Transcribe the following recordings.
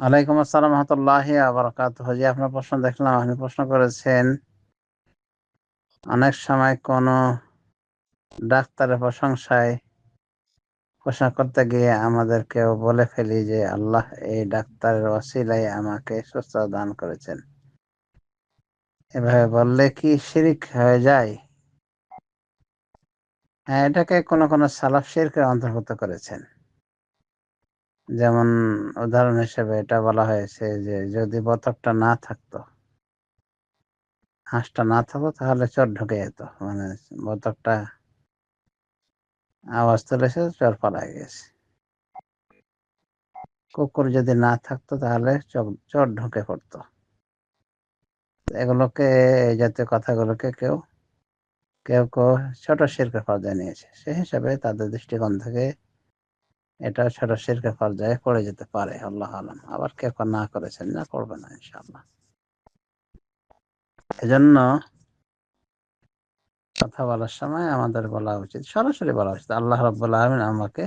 ওয়ালাইকুম আসসালাম রহমতুল্লাহ আবরকাত জি, আপনার প্রশ্ন দেখলাম, আপনি প্রশ্ন করেছেন, অনেক সময় কোনো ডাক্তারের প্রশংসায় প্রশ্ন করতে গিয়ে আমাদের কেউ বলে ফেলি যে, আল্লাহ এই ডাক্তারের অসিলাই আমাকে সুস্থ দান করেছেন। এভাবে বললে কি শিরিক হয়ে যায়? হ্যাঁ এটাকে কোনো কোনো সালাফ শিরকে অন্তর্ভুক্ত করেছেন। যেমন উদাহরণ হিসেবে এটা বলা হয়েছে যে যদি বতকটা না থাকতো, হাঁসটা না থাকতো, তাহলে চোর ঢুকে যেত। মানে বতকটা আওয়াজ তুলেছে চোর পালাই গেছে। কুকুর যদি না থাকতো, তাহলে চোর ঢুকে পড়তো। এগুলোকে, এই জাতীয় কথাগুলোকে কেউ কেউ কেউ ছোট শিরকে পর্যায়ে নিয়েছে। সেই হিসাবে তাদের দৃষ্টিকোণ থেকে এটা শিরকে পর্যায়ে পড়ে যেতে পারে, আল্লাহ আলম। আবার কেউ না করেছেন, না করবে না ইনশাল্লাহ এজন্য কথা বলার সময় আমাদের বলা উচিত, সরাসরি বলা উচিত, আল্লাহ রব্বুল আলমিন আমাকে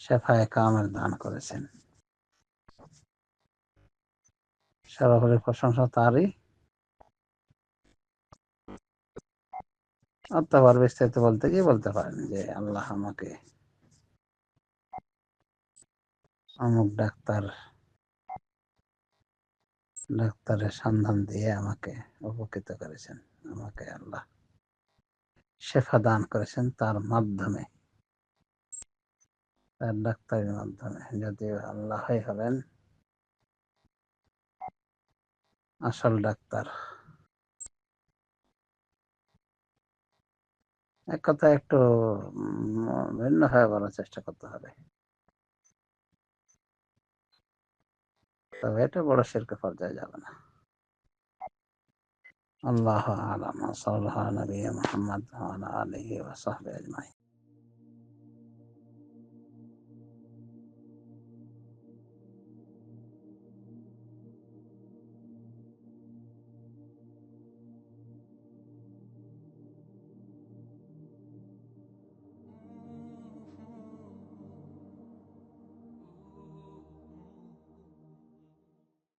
শেফায় কামের দান করেছেন। সরাসরি প্রশংসা তারই। অতবার বিস্তারিত বলতে গিয়ে বলতে পারেন যে আল্লাহ আমাকে অমুক ডাক্তার, ডাক্তারের সন্ধান দিয়ে আমাকে উপকৃত করেছেন, আমাকে আল্লাহ শেফা দান করেছেন তার মাধ্যমে। তার ডাক্তারের মাধ্যমে। যদি আল্লাহ হলেন আসল ডাক্তার। এক কথা একটু ভিন্নভাবে বলার চেষ্টা করতে হবে। তবে এটা বড় শিরকে পর্যায়ে যাবে না। আল্লাহ আলাম। সাল্লাহ নবী মোহাম্মদ আলিহি ওয়াসাহবিহি আজমাইন।